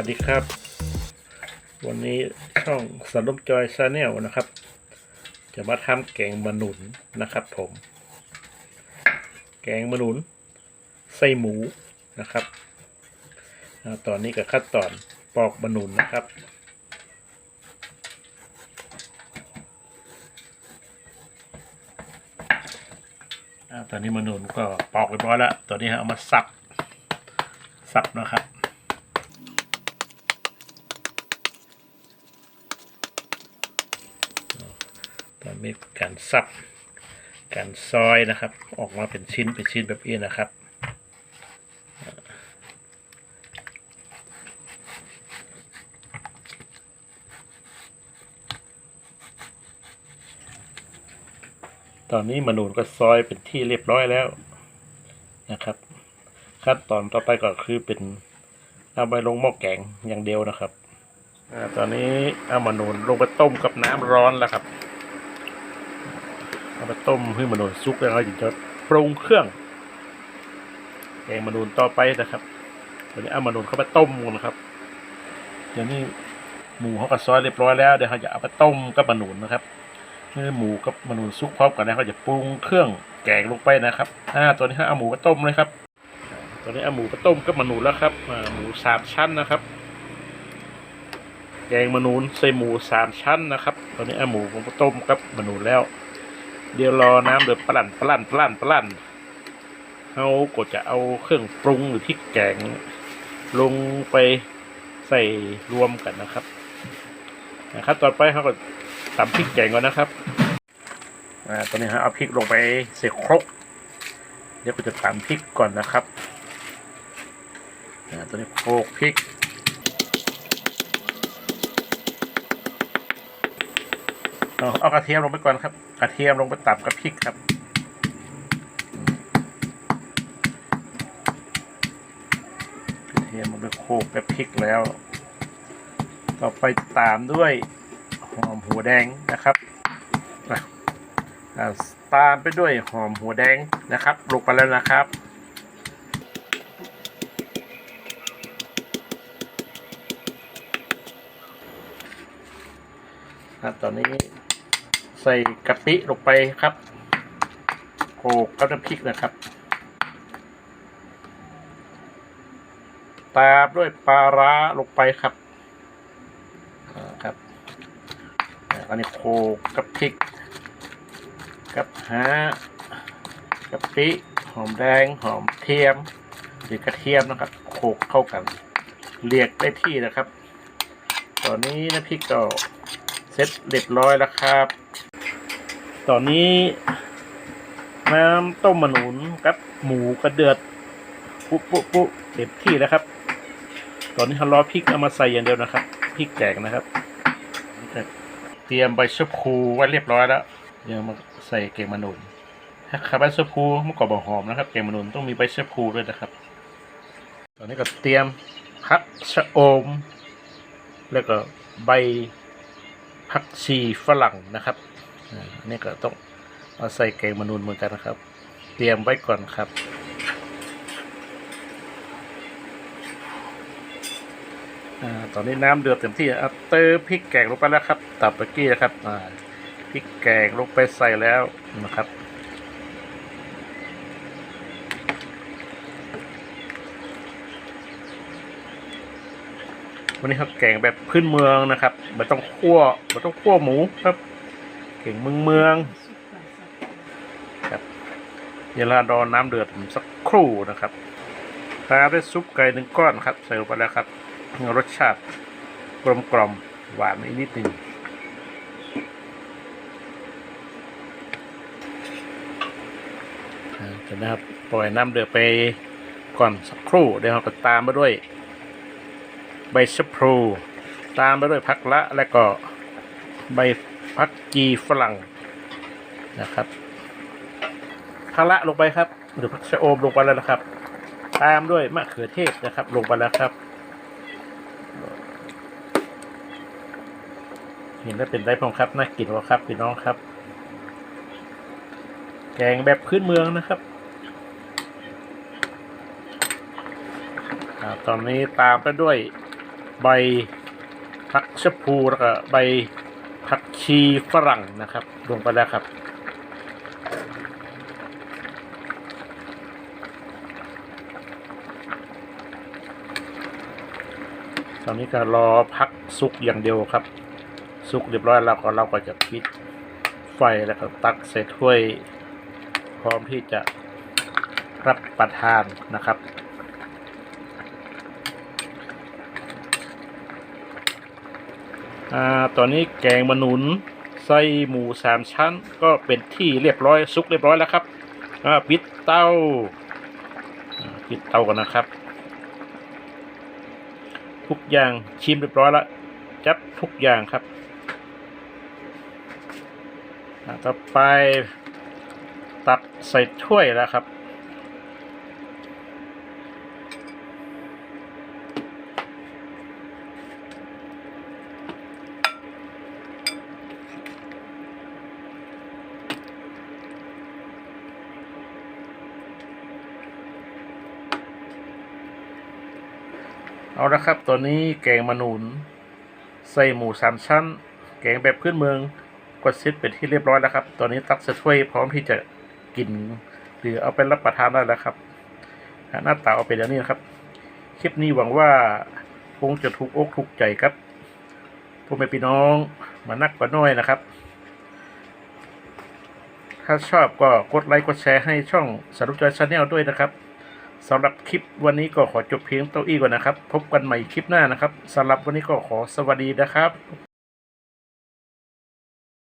สวัสดีครับ วันนี้ช่องสรุปจอยชาแนลนะครับ จะมาทำแกงมะหนุนนะครับ ผม แกงมะหนุนใส่หมูนะครับตอนนี้กับขั้นตอนปอกมะหนุนนะครับตอนนี้มะหนุนก็ปอกเรียบร้อยแล้วตอนนี้เอามาสับสับนะครับ ตอนนี้การสับการซอยนะครับ ออกมาเป็นชิ้นเป็นชิ้นแบบนี้นะครับตอนนี้มนูนก็ซอยเป็นที่เรียบร้อยแล้วนะครับ ขั้นตอนต่อไปก็คือเป็นเอาไปลงหม้อแกงอย่างเดียวนะครับอตอนนี้เอามนูนลงไปต้มกับน้ำร้อนแล้วครับ เอาไปต้มให้มนูนสุกแล้วเราถึงจะปรุงเครื่องแกงมนูนต่อไปนะครับตอนนี้เอามนูนเข้าไปต้มก่อนะครับเดี๋ยวนี้หมูเขาก็ซอยเรียบร้อยแล้วเดี๋ยวเขาจะเอาไปต้มกับมนูนนะครับเมื่อหมูกับมนูนซุกพร้อมกันนะเขาจะปรุงเครื่องแกงลงไปนะครับอ่าตัวนี้ฮะเอาหมูไปต้มเลยครับตัวนี้เอาหมูไปต้มกับมนูนแล้วครับหมูสามชั้นนะครับแกงมนูนใส่หมูสามชั้นนะครับตัวนี้เอาหมูผมไปต้มกับมนูนแล้ว เดี๋ยวรอน้ำเดือดปลั่นปลั่นปลั่นปลั่นเขาก็จะเอาเครื่องปรุงหรือพริกแกง ลงไปใส่รวมกันนะครับ นะครับ ต่อไปเขาก็ตำพริกแกงก่อนนะครับอ่าตอนนี้ฮะเอาพริกลงไปเสกครกเดี๋ยวก็จะตำพริกก่อนนะครับอ่าตอนนี้โขลกพริก เอาเอากระเทียมลงไปก่อนครับ กระเทียมลงไปตับกับพริกครับ กระเทียมลงไปโขลกกับพริกแล้ว ต่อไปตามด้วยหอมหัวแดงนะครับตามไปด้วยหอมหัวแดงนะครับลงไปแล้วนะครับครับตอนนี้ ส่กะปิลงไปครับโขลกกับน้ำพริกนะครับ ตามด้วยปลาร้าลงไปครับอ่าครับอันนี้โขลกกับพริก กับฮะกะปิหอมแดงหอมเทียมหรือกระเทียมนะครับโขลกเข้ากันเรียกได้ที่นะครับ ตอนนี้น้ำพริกก็เสร็จเรียบร้อยแล้วครับ ตอนนี้ น้ำต้มมะนุนกับ หมูกระเดือด ปุ๊ปุ๊ปุ๊เต็มที่แล้วครับ ตอนนี้เรารอพริกเอามาใส่อย่างเดียวนะครับพริกแกงนะครับ เตรียมใบชะพูไว้เรียบร้อยแล้วเดี๋ยวมาใส่เกงมะนุนถ้าขาใบชะพูมันก็บอกหอมนะครับ เกงมะนุนต้องมีใบชะพูด้วยนะครับ ตอนนี้ก็เตรียมพักชะอม แล้วก็ใบผักชีฝรั่งนะครับ อันนี้ก็ต้องเอาใส่แกงมนุนเหมือนกันนะครับ เตรียมไว้ก่อนครับอตอนนี้น้ำเดือดเต็มที่เอาเติมพริกแกงลงไปแล้วครับตับเมื่อกี้นะครับพริกแกงลงไปใส่แล้วนะครับวันนี้ครับแกงแบบพื้นเมืองนะครับไม่ต้องคั่วไม่ต้องคั่วหมูครับ กงเมืองเมืองครับเวเรารอน้ำเดือดสักครู่นะครับตามด้วยซุปไก่หนึ่งก้อนครับใส่ลงไปแล้วครับรสชาติกลมกล่อมหวานนิดหนึ่งเดี๋ยวนะครับปล่อยน้ำเดือดไปก่อนสักครู่เดี๋ยวเราก็ตามมาด้วยใบชะพลูตามไปด้วยผักละและก็ใบ พักจีฝรั่งนะครับผักละลงไปครับ หรือผักชะโอมลงไปแล้วนะครับ ตามด้วยมะเขือเทศนะครับ ลงไปแล้วครับ เห็นแล้วเป็นได้พองครับน่ากินวะครับพี่น้องครับ แกงแบบพื้นเมืองนะครับอตอนนี้ตามไปด้วยใบผักชะพูแล้วก็ใบ ผักชีฝรั่งนะครับ ลงไปแล้วครับ ตอนนี้ก็รอพักสุกอย่างเดียวครับ สุกเรียบร้อยแล้วก็เราก็จะปิดไฟแล้วก็ตักใส่ถ้วย พร้อมที่จะรับประทานนะครับ อ่าตอนนี้แกงมะนุนไส้หมูสามชั้น ก็เป็นที่เรียบร้อยสุกเรียบร้อยแล้วครับอ่าปิดเตาปิดเตากันนะครับ ทุกอย่างชิมเรียบร้อยแล้วจับทุกอย่างครับต่อไปตักใส่ถ้วยแล้วครับ เอาละครับ ตัวนี้แกงมะนูนใส่หมูสามชั้น แกงแบบพื้นเมืองกดเซตเป็นที่เรียบร้อยแล้วครับตอนนี้ตักใส่ถ้วยพร้อมที่จะกิน หรือเอาไปรับประทานได้แล้วครับ หน้าตาเอาไปอย่างนี้นะครับ คลิปนี้หวังว่าคงจะถูกอกถูกใจครับพ่อแม่พี่น้องมานักกว่าน้อยนะครับ ถ้าชอบก็กดไลค์กดแชร์ให้ช่องสรุปจอยชาแนลด้วยนะครับ สำหรับคลิปวันนี้ก็ขอจบเพียงเต่าอี้ก่อนนะครับ พบกันใหม่คลิปหน้านะครับสำหรับวันนี้ก็ขอสวัสดีนะครับ